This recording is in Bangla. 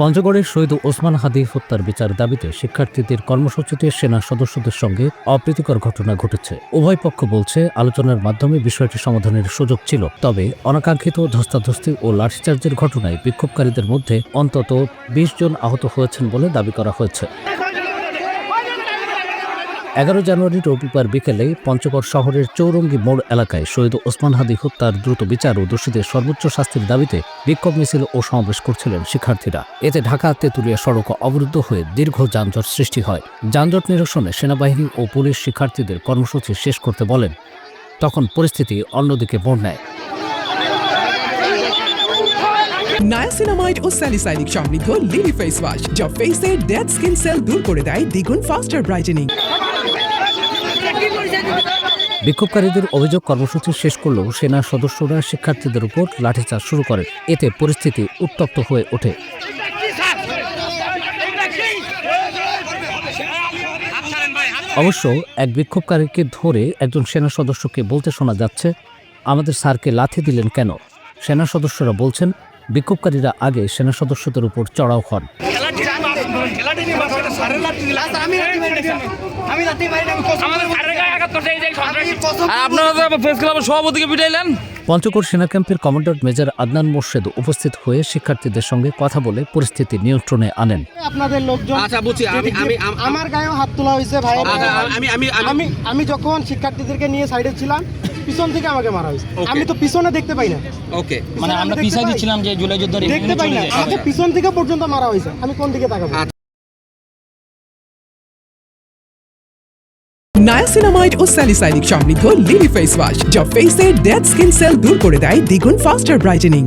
পঞ্চগড়ের শহীদ ওসমান হাদি হত্যার বিচার দাবিতে শিক্ষার্থীদের কর্মসূচিতে সেনা সদস্যদের সঙ্গে অপ্রীতিকর ঘটনা ঘটেছে। উভয় পক্ষ বলছে, আলোচনার মাধ্যমে বিষয়টি সমাধানের সুযোগ ছিল, তবে অনাকাঙ্ক্ষিত ধস্তাধস্তি ও লাঠিচার্জের ঘটনায় বিক্ষোভকারীদের মধ্যে অন্তত বিশ জন আহত হয়েছেন বলে দাবি করা হয়েছে। এগারো জানুয়ারি রবিবার বিকেলে পঞ্চগড় শহরের চৌরঙ্গি মোড় এলাকায় শহীদ ওসমান হাদি হত্যার দ্রুত বিচার ও দোষীদের সর্বোচ্চ শাস্তির দাবিতে বিক্ষোভ মিছিল ও সমাবেশ করছিলেন শিক্ষার্থীরা। এতে ঢাকা, তেঁতুলিয়া সড়ক অবরুদ্ধ হয়ে দীর্ঘ যানজট সৃষ্টি হয়। যানজট নিরসনে সেনাবাহিনী ও পুলিশ শিক্ষার্থীদের কর্মসূচি শেষ করতে বলেন। তখন পরিস্থিতি অন্যদিকে মোড় নেয় নায়াসিনামাইড ও স্যালিসাইলিক সমৃদ্ধ লিলি ফেস ওয়াশ, যা ফেসের ডেড স্কিন সেল দূর করে দেয় দ্বিগুণ ফাস্টার ব্রাইটেনিং বিক্ষোভকারীদের অভিযোগ কর্মসূচি শেষ করলেও সেনা সদস্যরা শিক্ষার্থীদের উপর লাঠিচার্জ শুরু করেন এতে পরিস্থিতি উত্তপ্ত হয়ে ওঠে। অবশ্য এক বিক্ষোভকারীকে ধরে একজন সেনা সদস্যকে বলতে শোনা যাচ্ছে, আমাদের স্যারকে লাথি দিলেন কেন? সেনা সদস্যরা বলছেন বিক্ষোভকারীরা আগে সেনা সদস্যদের উপর চড়াও হন। পঞ্চগড় সেনা ক্যাম্পের কমান্ডার মেজর আদনান মোর্শেদ উপস্থিত হয়ে শিক্ষার্থীদের সঙ্গে কথা বলে পরিস্থিতি নিয়ন্ত্রণে আনেন। আপনাদের লোকজন আচ্ছা, বুঝছি। আমি- আমি- আমার গায়েও হাত তোলা হয়েছে ভাই। আচ্ছা, আমি আমি যখন শিক্ষার্থীদেরকে নিয়ে সাইডে ছিলাম পিছন থেকে আমাকে মারা হয়েছে। আমি তো পিছনে দেখতে পাই না। ওকে মানে আমরা দিছিলাম যে জুলাই যুদ্ধ দেখতে পাই না। আমাকে পিছন থেকে পর্যন্ত মারা হয়েছে। আমি কোন দিকে তাকাবো? নায়াসিনামাইড ও স্যালিসাইনিক সমৃদ্ধ লিলি ফেস ওয়াশ যা ফেসের ডেড স্কিন সেল দূর করে দেয় দ্বিগুণ ফাস্টার ব্রাইটেনিং